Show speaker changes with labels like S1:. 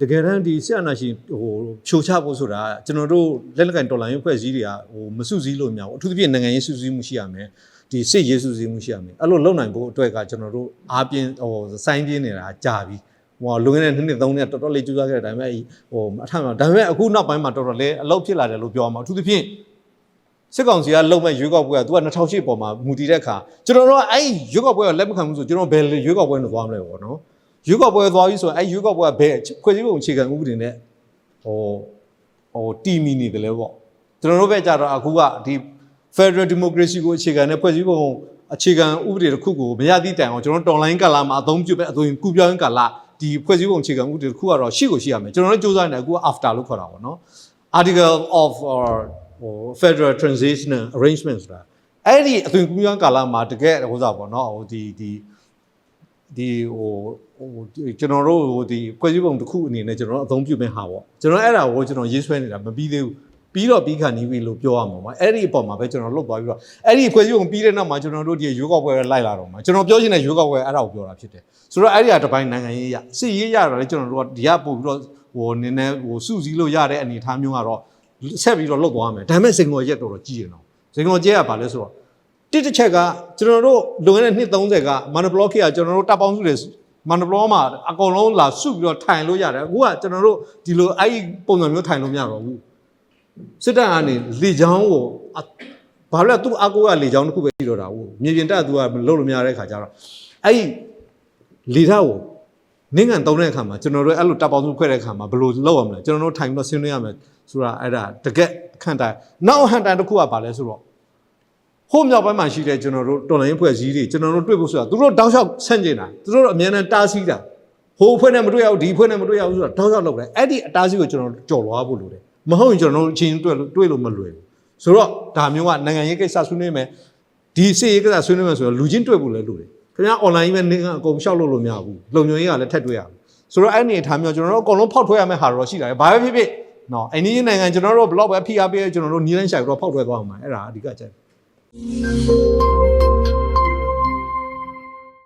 S1: တကယ်တမ်းဒီဆရာနာရှင်ဟိုဖြိုချဖို့ဆိုတာကျွန်တော်တို့လက်လက်ကင်တော်လိုင်းဖွဲ့စည်းတွေကဟိုမစုစည်းလို့မရဘူးအထူးသဖြင့်နိုင်ငံရေးစုစည်းမှုရှိရမယ်ဒီစစ်ရေးစုစည်းမှုရှိရမယ်အဲ့လိုလုပ်နိုင်ဖို့အတွက်ကကျွန်တော်တို့အားပြင်းဟိုစိုင်းပြင်းနေတာကြာပြီဟိုလွန်ခဲ့တဲ့နှစ်နှစ်သုံးနှစ်တော်တော်လေးကြိုးစားခဲ့တဲ့အတိုင်းပဲဟိုအထက်မှာဒါပေမဲ့အခုနောက်ပိုင်းမှာတော်တော်လေးအလုပ်ဖြစ်လာတယ်လို့ပြောရမှာအထူးသဖြင့်စစ်ကောင်စီကလုံမဲ့ရွေးကောက်ပွဲကသူက2008ပေါ်မှာမူတည်တဲ့အခါကျွန်တော်တို့ကအဲ့ဒီရွေးကောက်ပွဲကိုလက်မခံဘူးဆိုကျွန်တော်ဘယ်ရွေးကောက်ပွဲနဲ့သွားမလဲပေါ့နော် ရွေးကောက်ပွဲသွားပြီဆိုရင်အဲ့ရွေးကောက်ပွဲကဘယ်ဖွဲ့စည်းပုံအခြေခံဥပဒေနဲ့ဟိုဟိုတီမီနေတယ်လေပေါ့ကျွန်တော်တို့ပဲကြတော့အခုကဒီ Federal Democracy ကိုအခြေခံတဲ့ဖွဲ့စည်းပုံအခြေခံဥပဒေတစ်ခုကိုမရသည့်တိုင်အောင်ကျွန်တော်တော်လိုင်းကာလာမှာအသုံးပြုပဲအသွင်ကူပြောင်းကာလာဒီဖွဲ့စည်းပုံအခြေခံဥပဒေတစ်ခုကတော့ရှိကိုရှိရမယ်ကျွန်တော်တို့စူးစမ်းနေအခုက after လို့ခေါ်တာပေါ့နော် article of or ဟို federal transitional arrangement ဆိုတာအဲ့ဒီအသွင်ကူးပြောင်းကာလမှာတကယ်ဟိုစားပေါ့နော်ဟိုဒီဒီ ဒီဟိုဟိုဒီကျွန်တော်တို့ဟိုဒီဖွဲ့စည်းပုံတစ်ခုအနေနဲ့ကျွန်တော်တို့အသုံးပြုမဲ့ဟာပေါ့ကျွန်တော်အဲ့ဒါကိုကျွန်တော်ရေးဆွဲနေတာမပြီးသေးဘူးပြီးတော့ပြီးခါနီးပြီလို့ပြောရမှာပါအဲ့ဒီအပေါ်မှာပဲကျွန်တော်လွတ်သွားပြီးတော့အဲ့ဒီဖွဲ့စည်းပုံပြီးတဲ့နောက်မှာကျွန်တော်တို့ဒီရွေးကောက်ပွဲလိုက်လာတော့မှာကျွန်တော်ပြောချင်တဲ့ရွေးကောက်ပွဲအဲ့ဒါကိုပြောတာဖြစ်တယ်ဆိုတော့အဲ့ဒီကတစ်ပိုင်းနိုင်ငံရေးရစစ်ရေးရတော့လေကျွန်တော်တို့ကဒီကပို့ပြီးတော့ဟိုနည်းနည်းဟိုစုစည်းလို့ရတဲ့အနေအထားမျိုးကတော့ဆက်ပြီးတော့လုတ်သွားမယ်ဒါပေမဲ့စင်ကောရက်တော်တော်ကြီးရအောင်စင်ကောကျဲကဘာလဲဆိုတော့ တစ်တစ်ချက်ကကျွန်တော်တို့လွန်ခဲ့တဲ့နှစ်30ကမန်နဘလော့ခေကကျွန်တော်တို့တပ်ပေါင်းစုတွေမန်နဘလော့မှာအကုန်လုံးလာစုပြီးတော့ထိုင်လို့ရတယ်အခုကကျွန်တော်တို့ဒီလိုအဲ့ဒီပုံစံမျိုးထိုင်လို့မရတော့ဘူးစစ်တပ်ကနေလေချောင်းကိုအဘာလို့လဲသူ့အကူကလေချောင်းတစ်ခုပဲရှိတော့တာဟုတ်မြေပြင်တပ်ကသူကမလုပ်လို့မရတဲ့ခါကျတော့အဲ့ဒီလေထားကိုနင်းကန်တုံးတဲ့အခါမှာကျွန်တော်တို့အဲ့လိုတပ်ပေါင်းစုခွဲတဲ့အခါမှာဘယ်လိုလုပ်ရမလဲကျွန်တော်တို့ထိုင်ပြီးတော့ဆင်းနေရမယ်ဆိုတာအဲ့ဒါတကက်ခန့်တိုင်နောက်ဟန်တိုင်တစ်ခုကဘာလဲဆိုတော့ ဟိုးမြောက်ပိုင်းမှာရှိတဲ့ကျွန်တော်တို့တော်လိုင်းဖွဲ့စည်းတွေကျွန်တော်တို့တွေ့ဖို့ဆိုတာသူတို့တောက်လျှောက်ဆန့်ကျင်တာသူတို့အများနဲ့တားဆီးတာဟိုဖွဲ့နဲ့မတွေ့ရဘူးဒီဖွဲ့နဲ့မတွေ့ရဘူးဆိုတာတောက်လျှောက်လုပ်တယ်အဲ့ဒီအတားဆီးကိုကျွန်တော်တို့ကြော်လွားဖို့လိုတယ်မဟုတ်ရင်ကျွန်တော်တို့အချင်းတွေ့လို့တွေ့လို့မလွယ်ဘူးဆိုတော့ဒါမျိုးကနိုင်ငံရေးကိစ္စဆွေးနွေးမယ်ဒီစစ်ရေးကိစ္စဆွေးနွေးမယ်ဆိုတော့လူချင်းတွေ့ဖို့လည်းလိုတယ်ခင်ဗျား online ပဲနေကအကုန်ရှောက်လို့လို့မရဘူးလုံညုံရေးကလည်းထက်တွေ့ရဘူးဆိုတော့အဲ့ဒီအထားမျိုးကျွန်တော်တို့အကုန်လုံးဖောက်ထွက်ရမယ့်ဟာတော့ရှိလာတယ်ဘာပဲဖြစ်ဖြစ်နော်အိန္ဒိယနိုင်ငံကျွန်တော်တို့ဘလော့ပဲဖိအားပေးကျွန်တော်တို့နီးလန်းရှိုင်ပြီးတော့ဖောက်ထွက်သွားအောင်ပါအဲ့ဒါအဓိကချက် 嗯。